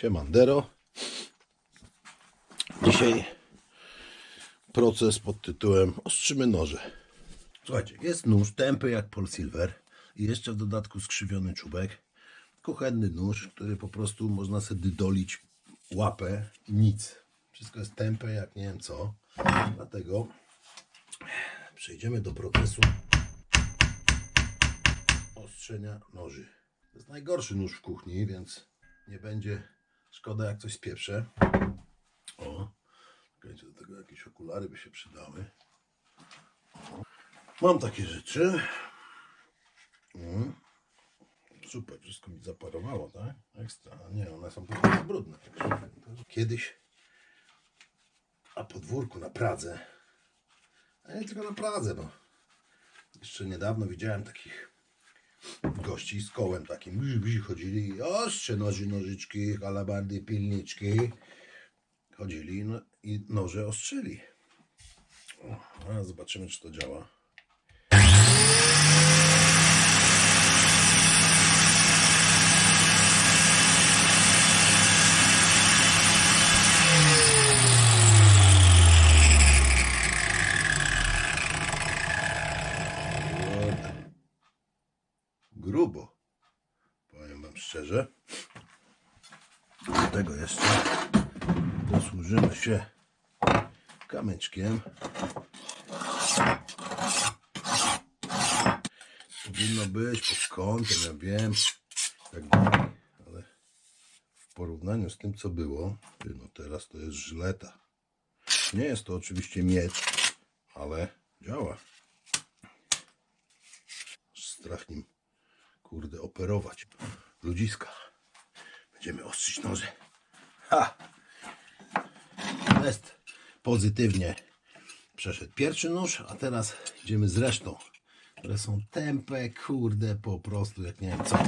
Siemandero. Dzisiaj proces pod tytułem Ostrzymy noże. Słuchajcie, jest nóż tępy jak Paul Silver i jeszcze w dodatku skrzywiony czubek. Kuchenny nóż, który po prostu można sobie dydolić łapę i nic. Wszystko jest tępe jak nie wiem co. Dlatego przejdziemy do procesu ostrzenia noży. To jest najgorszy nóż w kuchni, więc nie będzie szkoda jak coś spieprzę. O, czekajcie, do tego jakieś okulary by się przydały. O. Mam takie rzeczy. Mm. Super, wszystko mi zaparowało, tak? Ekstra. Nie, one są po prostu brudne. Kiedyś na podwórku na Pradze, a nie tylko na Pradze, bo jeszcze niedawno widziałem takich gości z kołem takim bzi, bzi, chodzili ostrze noży, nożyczki, halabardy, pilniczki chodzili no, i noże ostrzyli. O, a zobaczymy czy to działa. Grubo. Powiem wam szczerze. Do tego jeszcze posłużymy się kamyczkiem. Powinno być pod kątem, ja wiem. Tak dalej, ale w porównaniu z tym, co było, no teraz to jest żyleta. Nie jest to oczywiście miecz, ale działa. Strach nim, kurde, operować. Ludziska. Będziemy ostrzyć noże. Ha! Jest pozytywnie. Przeszedł pierwszy nóż, a teraz idziemy z resztą. Które są tępe, kurde, po prostu jak nie wiem co.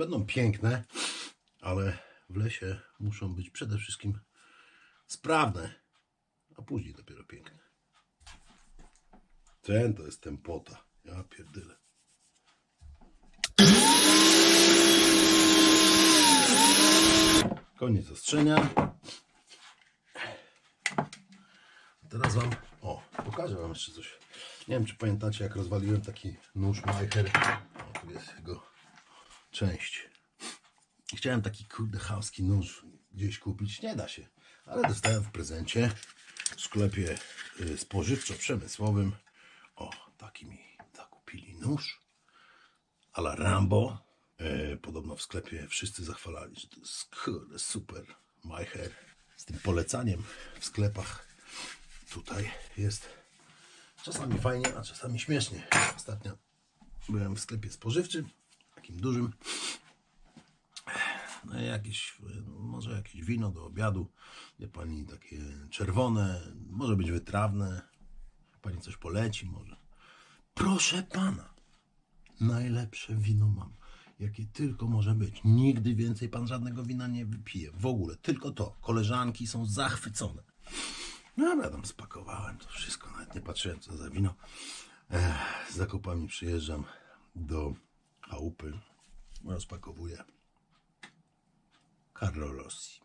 będą piękne, ale w lesie muszą być przede wszystkim sprawne, a później dopiero piękne. Ten to jest tempota. Ja pierdyle. Koniec ostrzenia. Teraz wam, o, pokażę wam jeszcze coś. Nie wiem, czy pamiętacie, jak rozwaliłem taki nóż Majcher. O, tu jest jego część. I Chciałem taki kurde chamski nóż gdzieś kupić. Nie da się. Ale dostałem w prezencie w sklepie y, spożywczo-przemysłowym. O, taki mi zakupili nóż. A la Rambo. E, podobno w sklepie wszyscy zachwalali, że to jest kurde super. My hair. Z tym polecaniem w sklepach tutaj jest czasami fajnie, a czasami śmiesznie. Ostatnio byłem w sklepie spożywczym, takim dużym. No jakieś, no może jakieś wino do obiadu, wie pani, takie czerwone, może być wytrawne. Pani coś poleci, może. Proszę pana, najlepsze wino mam, jakie tylko może być. Nigdy więcej pan żadnego wina nie wypije. W ogóle, tylko to. Koleżanki są zachwycone. No ja tam spakowałem to wszystko, nawet nie patrzyłem co za wino. Ech, z zakupami przyjeżdżam do chałupy, rozpakowuję. Carlo Rossi.